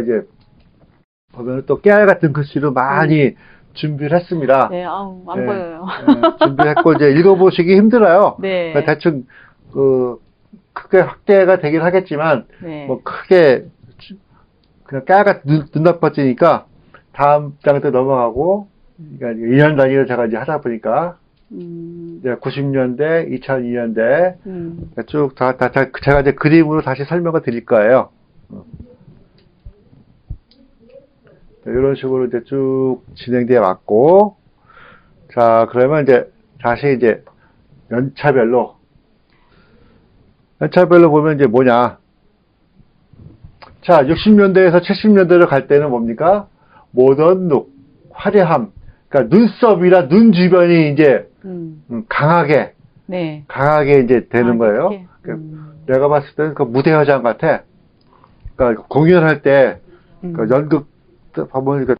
이제 보면 또 깨알 같은 글씨로 많이 준비를 했습니다. 네, 아우, 안 네. 보여요. 네, 준비했고 이제 읽어보시기 힘들어요. 네. 그러니까 대충 그 크게 확대가 되긴 하겠지만 네. 뭐 크게 주- 그냥 깨알같이 눈, 눈 나빠지니까 다음 장에 또 넘어가고 그러니까 2년 단위로 제가 이제 하다 보니까 음, 이제 90년대, 2002년대 음, 쭉 다, 다, 다 제가 이제 그림으로 다시 설명을 드릴 거예요. 어. 자, 이런 식으로 이제 쭉 진행되어 왔고, 자, 그러면 이제 다시 이제 연차별로, 연차별로 보면 이제 뭐냐. 자, 60년대에서 70년대로 갈 때는 뭡니까? 모던 룩, 화려함, 그러니까 눈썹이나 눈 주변이 이제 음, 음, 강하게, 네. 강하게 이제 되는 아, 거예요. 그 음, 내가 봤을 때는 그 무대 화장 같아. 그러니까 공연할 때, 음. 그 연극 그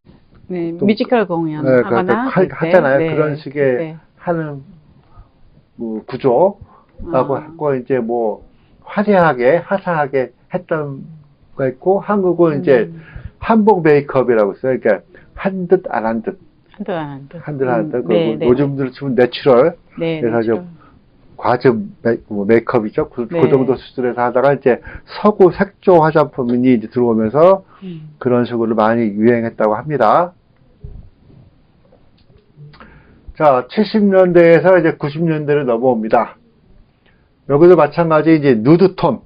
네, 또- 뮤지컬 공연 네, 하거나 그- 그- 그럴 때, 하잖아요. 네, 그런 식의 네. 하는 뭐 구조라고 아. 했고 이제 뭐 화려하게 화사하게 했던 거 있고 한국은 이제 음, 한복 메이크업이라고 있어요. 그러니까 한 듯 안 한 듯, 한두 안 듯. 한듯안 듯. 음, 그 네, 네. 요즘들 치면 내추럴 네, 그래서 네, 좀 과즙 메, 뭐 메이크업이죠. 그, 그 네. 정도 수준에서 하다가 이제 서구 색조 화장품이 이제 들어오면서 음, 그런 식으로 많이 유행했다고 합니다. 자, 70년대에서 이제 90년대로 넘어옵니다. 여기도 마찬가지 이제 누드톤.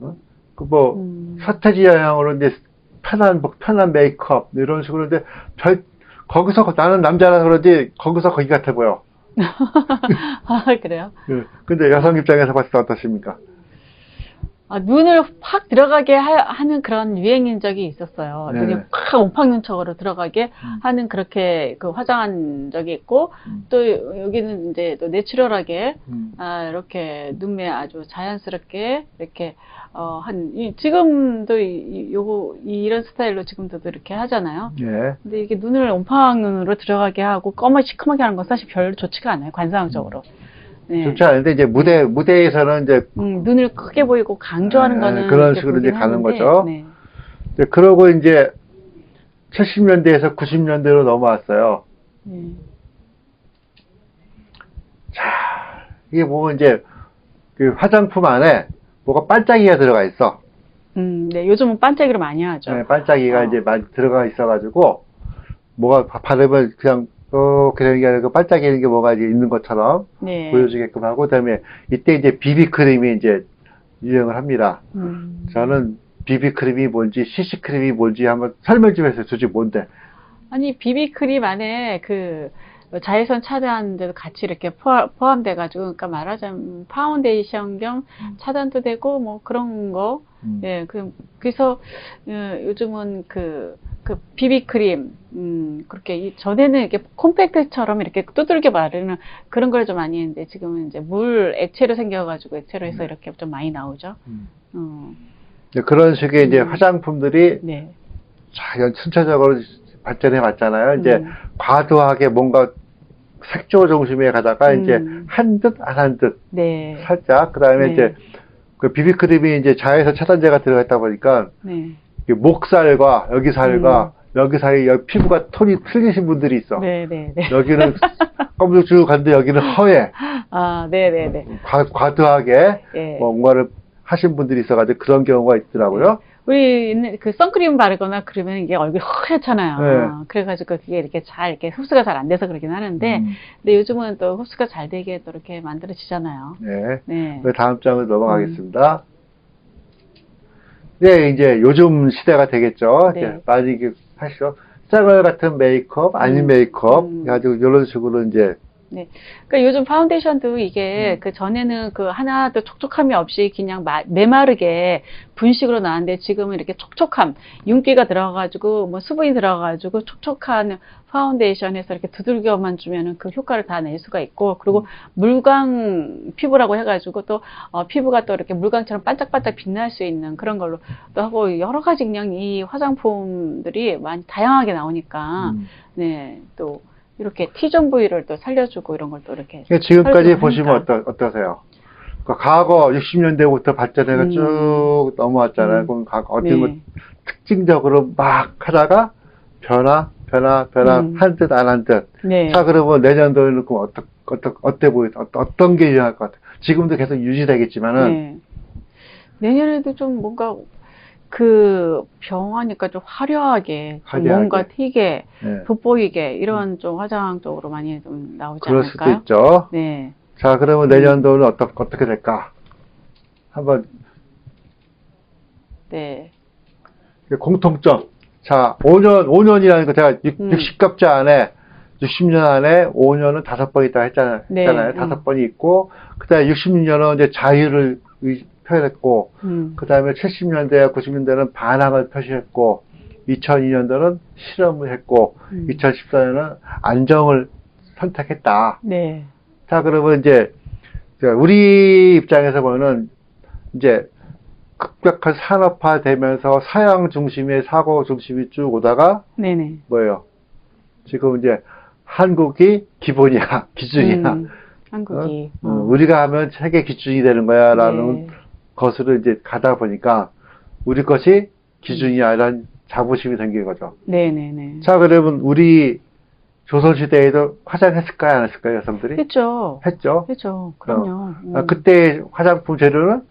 어? 그뭐 음. 서태지 영향으로 이제 편한 뭐 편한 메이크업 이런 식으로 근데 별 거기서 나는 남자라 그런지 거기서 거기 같아 보여. 아, 그래요? 예. 근데 여성 입장에서 봤을 때 어떠십니까? 아, 눈을 확 들어가게 하, 는 그런 유행인 적이 있었어요. 네. 눈이 확 옴팡눈척으로 들어가게 음. 하는 그렇게 그 화장한 적이 있고, 음. 또 여기는 이제 또 내추럴하게, 음. 아, 이렇게 눈매 아주 자연스럽게 이렇게, 어, 한, 이, 지금도 이, 이- 요거, 이- 이런 스타일로 지금도 이렇게 하잖아요. 예. 근데 이게 눈을 옴팡 눈으로 들어가게 하고 검은 시커멓게 하는 건 사실 별로 좋지가 않아요. 관상적으로. 네. 좋지 않은데 이제 무대 무대에서는 이제 음, 눈을 크게 보이고 강조하는 네, 거는 그런 식으로 이제 가는 하는데, 거죠. 네. 이제 그러고 이제 70년대에서 90년대로 넘어왔어요. 네. 이게 뭐 이제 그 화장품 안에 뭐가 반짝이가 들어가 있어. 음, 네, 요즘은 반짝이로 많이 하죠. 네, 반짝이가 어. 이제 많이 들어가 있어가지고 뭐가 바- 바르면 그냥 어 그런 게 아니고 반짝이는 게 뭐가 이제 있는 것처럼 네. 보여주게끔 하고 그다음에 이때 이제 비비 크림이 이제 유행을 합니다. 음. 저는 비비 크림이 뭔지 CC 크림이 뭔지 한번 설명 좀 해주세요. 도대체 뭔데? 아니, 비비크림 안에 그 자외선 차단제도 같이 이렇게 포함, 포함돼 가지고, 그러니까 말하자면 파운데이션 겸 차단도 되고, 뭐 그런 거. 음. 예, 그, 그래서, 어, 요즘은 그, 그 비비크림, 음, 그렇게, 이- 전에는 이렇게 콤팩트처럼 이렇게 두들겨 바르는 그런 걸 좀 많이 했는데, 지금은 이제 물 액체로 생겨가지고 액체로 해서 이렇게 좀 많이 나오죠. 음. 어, 그런 식의 이제 음. 화장품들이 네. 자, 순차적으로 발전해 왔잖아요. 이제 음. 과도하게 뭔가 색조 중심에 가다가 음. 이제 한 듯 안 한 듯 네. 살짝 그다음에 네. 이제 그 비비크림이 이제 자외선 차단제가 들어가 있다 보니까 네. 이 목살과 여기 살과 여기 사이 여기 피부가 톤이 틀리신 분들이 있어. 음. 네, 네, 네. 여기는 검은쭉 갔는데 여기는 허해. 아, 네, 네, 네. 과, 과도하게 예. 뭔가를 하신 분들이 있어가지고 그런 경우가 있더라고요. 우리 그 선크림 바르거나 그러면 이게 얼굴이 허옇잖아요. 네. 그래가지고 그게 이렇게 잘 이렇게 흡수가 잘 안 돼서 그러긴 하는데, 음, 근데 요즘은 또 흡수가 잘 되게 또 이렇게 만들어지잖아요. 네. 네. 그 다음 장으로 넘어가겠습니다. 네, 이제 요즘 시대가 되겠죠. 네. 많이 이렇게 하시죠. 쌩얼 같은 메이크업, 아닌 음, 메이크업, 음. 해가지고 이런 식으로 이제 그러니까 요즘 파운데이션도 음. 이게 그 전에는 그 하나도 촉촉함이 없이 그냥 마- 메마르게 분식으로 나왔는데 지금은 이렇게 촉촉함, 윤기가 들어가가지고 뭐 수분이 들어가가지고 촉촉한 파운데이션에서 이렇게 두들겨만 주면은 그 효과를 다 낼 수가 있고 그리고 음. 물광 피부라고 해가지고 또 어, 피부가 또 이렇게 물광처럼 반짝반짝 빛날 수 있는 그런 걸로 또 하고 여러 가지 그냥 이 화장품들이 많이 다양하게 나오니까 음. 네또 이렇게 T존 부위를 또 살려주고 이런 걸 또 이렇게 그러니까 지금까지 보시면. 어떠, 어떠세요? 그 과거 60년대부터 발전해가 음. 쭉 넘어왔잖아요. 음. 그럼 과거 어떤 네. 뭐 특징적으로 막 하다가 변화, 변화, 변화, 음. 한 듯, 안 한 듯. 네. 자, 그러면 내년도에는 그럼 어떠, 어떠, 어때 보여? 어떤, 어떤 게 유행할 것 같아? 지금도 계속 유지되겠지만은, 네. 내년에도 좀 뭔가 그 병하니까 좀 화려하게, 좀 화려하게. 뭔가 튀게, 네. 돋보이게 이런 좀 화장 쪽으로 많이 좀 나오지 그럴 수도 않을까요? 있죠. 네. 자, 그러면 내년도는 어떠, 어떻게 될까? 한번 네. 공통점. 자, 5년, 5년이라는 거 제가 음. 60갑자 안에, 60년 안에 5년은 다섯 번 있다 했잖아요. 네, 했잖아요. 음. 다섯 번이 있고, 그 다음에 60년은 이제 자유를 의- 표현했고, 음. 그 다음에 70년대와 90년대는 반항을 표시했고, 2002년도는 실험을 했고, 음. 2014년은 안정을 선택했다. 네. 자, 그러면 이제, 자, 우리 입장에서 보면은, 이제, 급격한 산업화 되면서 사양 중심의 사고 중심이 쭉 오다가, 네네. 뭐예요? 지금 이제, 한국이 기본이야, 기준이야. 음. 한국이. 어? 어, 우리가 하면 세계 기준이 되는 거야, 라는 네. 것으로 이제 가다 보니까, 우리 것이 기준이야, 라는 자부심이 생긴 거죠. 네네네. 자, 그러면 우리 조선시대에도 화장했을까요, 안 했을까요, 여성들이? 했죠. 했죠. 했죠. 그럼요. 음. 아, 그때 화장품 재료는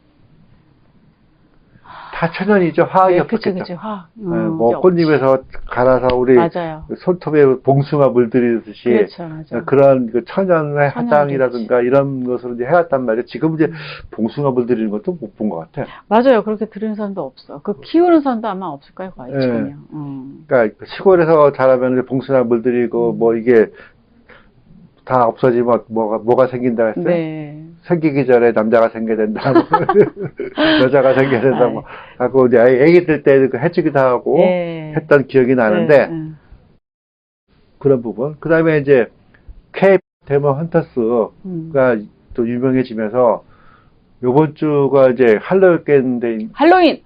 다 천연이죠. 화학이 네, 그치, 없었겠죠. 그치. 화. 네, 음, 뭐 없- 꽃잎에서 갈아서 우리 맞아요. 손톱에 봉숭아 물들이듯이 그렇죠. 그런 그 천연의. 화장이라든가 이런 것으로 이제 해왔단 말이에요. 지금 이제 봉숭아 물들이는 것도 못 본 것 같아. 맞아요. 그렇게 들은 사람도 없어. 그 키우는 사람도 아마 없을 거예요, 거의. 네. 음. 그러니까 시골에서 자라면 봉숭아 물들이고 뭐 이게 다 없어지면 뭐가 뭐가 생긴다 했어요. 네. 생기기 전에 남자가 생겨야 된다. 뭐. 여자가 생겨야 된다. 뭐. 하고 이제 애기들 때그 해주기도 하고 네. 했던 기억이 나는데 네, 네. 그런 부분. 그 다음에 이제 K 데모 헌터스가 음. 또 유명해지면서 요번 주가 이제 할로윈 데이 할로윈!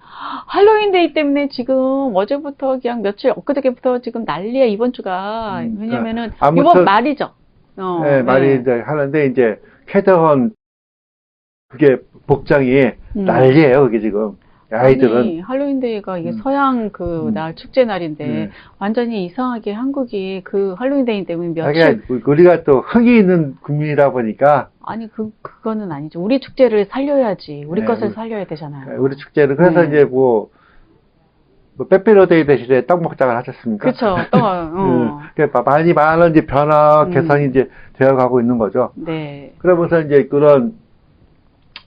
할로윈 데이 때문에 지금 어제부터 그냥 며칠 엊그저께부터 지금 난리야, 이번 주가. 음, 왜냐면은, 아무튼- 이번 말이죠. 어, 네, 말이 이제 하는데 이제 캐더헌 그게 복장이 음. 난리예요. 그게 지금 아이들은 아니, 할로윈 데이가 이게 음. 서양 그 음. 날 축제 날인데 네. 완전히 이상하게 한국이 그 할로윈 데이 때문에 며칠 자기가 우리가 또 흥이 있는 국민이다 보니까 아니 그 그거는 아니죠. 우리 축제를 살려야지. 우리 네, 것을 우리- 살려야 되잖아요. 우리 축제는 그래서 네. 이제 뭐, 뭐 빼빼로데이 대신에 떡 먹자가 하셨습니까? 그렇죠. 또 어. 그 많이 많은 이제 변화 음. 개선이 이제 되어가고 있는 거죠. 네. 그러면서 이제 그런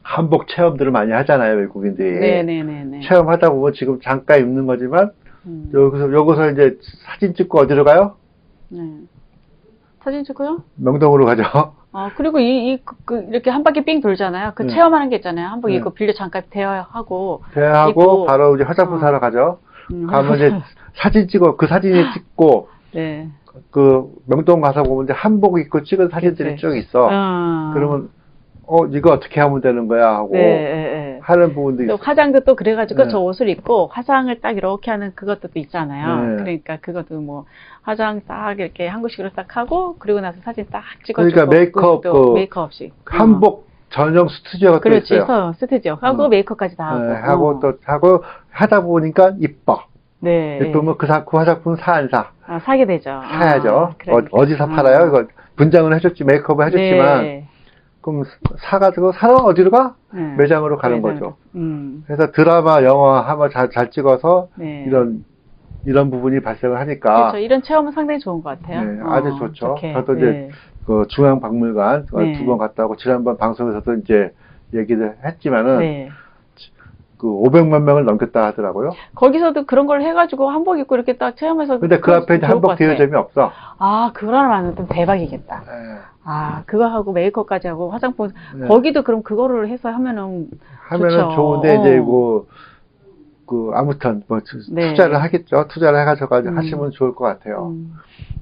한복 체험들을 많이 하잖아요 외국인들이. 네, 네, 네, 네. 체험하다 보면 지금 잠깐 입는 거지만 음. 여기서 여기서 이제 사진 찍고 어디로 가요? 네. 사진 찍고요. 명동으로 가죠. 아, 그리고 이, 이, 그, 그 이렇게 한 바퀴 삥 돌잖아요. 그 네. 체험하는 게 있잖아요. 한복 네. 이거 빌려 잠깐 대여하고. 대하고 입고, 바로 이제 화장품 어. 사러 가죠. 음. 가면 이제 사진 찍어 그 사진을 찍고 네. 그 명동 가서 보면 이제 한복 입고 찍은 사진들이 그치. 쭉 있어. 어. 그러면 어 이거 어떻게 하면 되는 거야 하고 네, 네, 네. 하는 부분도 또 있어. 화장도 또 그래가지고 네. 저 옷을 입고 화장을 딱 이렇게 하는 그것도 또 있잖아요. 네. 그러니까 그것도 뭐 화장 딱 이렇게 한국식으로 딱 하고 그리고 나서 사진 딱 찍어주고 그러니까 메이크업, 그 메이크업 없이 한복 전용 스튜디오가 또 그렇지 있어요. 있어요 스튜디오 하고 어. 메이크업까지 다 하고 네, 하고 어. 또 하고 하다 보니까 이뻐. 네 이쁘면 그, 사, 그 화장품 사 안 사? 아, 사게 되죠. 사야죠. 아, 그러니까. 어, 디서 아. 팔아요? 이거 분장을 해줬지 메이크업을 해줬지만 네. 그럼 사가지고 사러 어디로 가? 네. 매장으로 가는 매장으로. 거죠. 음, 그래서 드라마, 영화 한번 잘, 잘 찍어서 네. 이런 이런 부분이 발생을 하니까 그렇죠. 이런 체험은 상당히 좋은 것 같아요. 네, 어, 아주 좋죠. 좋게. 저도 이제 네. 그 중앙박물관 네. 두번 갔다 오고 지난번 방송에서도 이제 얘기를 했지만은 네. 그 500만 명을 넘겼다 하더라고요. 거기서도 그런 걸 해가지고 한복 입고 이렇게 딱 체험해서 근데 그 앞에 한복. 대여점이 없어. 아, 그거라면 좀 대박이겠다. 네. 아, 그거 하고 메이크업까지 하고 화장품 네. 거기도 그럼 그거를 해서 하면은 하면은 좋죠. 좋은데 이제 어. 뭐, 그 아무튼 뭐 투- 네. 투자를 하겠죠. 투자를 해가지고 음. 하시면 좋을 것 같아요. 음,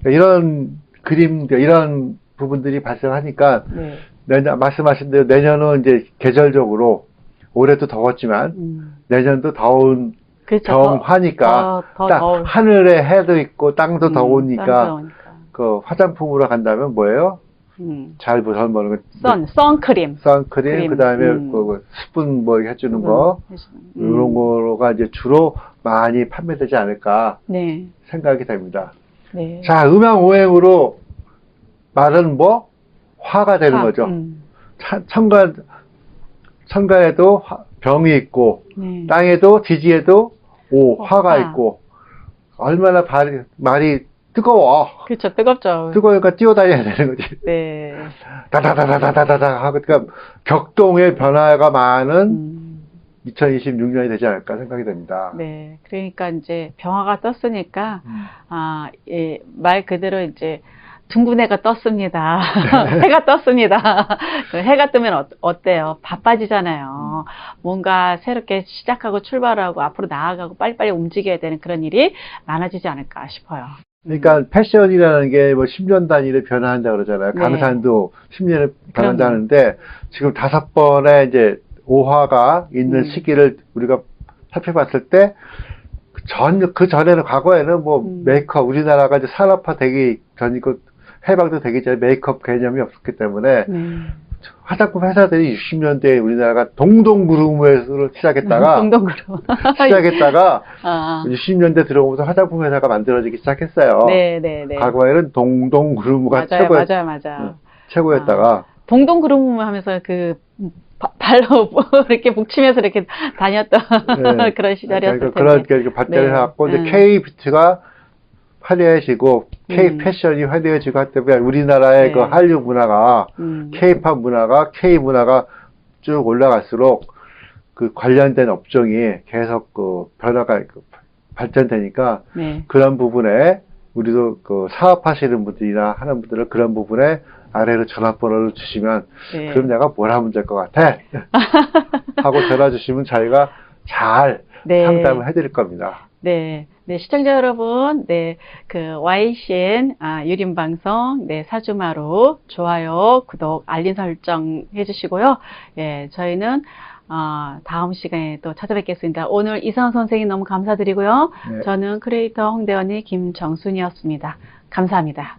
그러니까 이런 그림, 이런 부분들이 발생하니까 네. 내년 말씀하신 대로 내년은 이제 계절적으로 올해도 더웠지만 음. 내년도 더운 그렇죠. 경화니까 더, 더, 딱 더울. 하늘에 해도 있고 땅도 음, 더우니까 더우니까. 그 화장품으로 간다면 뭐예요? 음. 잘 보면 거. 선, 선크림. 선크림, 크림, 그 다음에 음. 그 스푼 뭐 해주는 거, 음. 이런 거가 이제 주로 많이 판매되지 않을까 네. 생각이 됩니다. 네. 자, 음양 오행으로 말은 뭐 화가 되는 화, 거죠. 음. 천가 천가에도 병이 있고 네. 땅에도 지지에도 오 어, 화가 화. 있고 얼마나 발, 말이 뜨거워. 그렇죠, 뜨겁죠. 뜨거우니까 뛰어다녀야 되는 거지. 네. 다다다다다다다 하고 그러니까 격동의 변화가 많은 음. 2026년이 되지 않을까 생각이 됩니다. 네, 그러니까 이제 병화가 떴으니까 음. 아말 예, 그대로 이제 둥근 해가 떴습니다. 해가 떴습니다. 그 해가 뜨면 어, 때요 바빠지잖아요. 뭔가 새롭게 시작하고 출발하고 앞으로 나아가고 빨리빨리 움직여야 되는 그런 일이 많아지지 않을까 싶어요. 그러니까 패션이라는 게 뭐 10년 단위로 변화한다 그러잖아요. 네. 강산도 10년에 그럼요. 변한다는데 지금 다섯 번의 이제 오화가 있는 음. 시기를 우리가 살펴봤을 때그 전, 그 전에는 과거에는 뭐 음. 메이크업, 우리나라가 이제 산업화 되기 전이고 해방도 되기 전에 메이크업 개념이 없었기 때문에 네. 화장품 회사들이 60년대에 우리나라가 동동구름에서 시작했다가 동동구로. 시작했다가 아, 60년대 들어오면서 화장품 회사가 만들어지기 시작했어요. 네, 네, 네. 과거에는 맞아요, 최고였, 맞아요, 맞아요. 최고였다가 동동구름 하면서 그 바- 발로 이렇게 북치면서 이렇게 다녔던 네. 그런 시절이었을. 그러니까 그런 게 발전을 네. 해갖고 이제 음. K 뷰티가 화려해지고 K 음. 패션이 화려해지고 할 때문에 우리나라의 네. 그 한류 문화가 음. K-팝 문화가 K 문화가 쭉 올라갈수록 그 관련된 업종이 계속 그 변화가 그 발전되니까 네. 그런 부분에 우리도 그 사업하시는 분들이나 하는 분들은 그런 부분에 아래로 전화번호를 주시면 네. 그럼 내가 뭘 하면 될 것 같아 하고 전화 주시면 저희가 잘 네. 상담을 해드릴 겁니다. 네. 네, 시청자 여러분, 네, 그, YCN, 아, 유림 방송, 네, 사주마루, 좋아요, 구독, 알림 설정 해주시고요. 예, 저희는, 어, 다음 시간에 또 찾아뵙겠습니다. 오늘 이상 선생님 너무 감사드리고요. 네. 저는 크리에이터 홍대원의 김정순이었습니다. 감사합니다.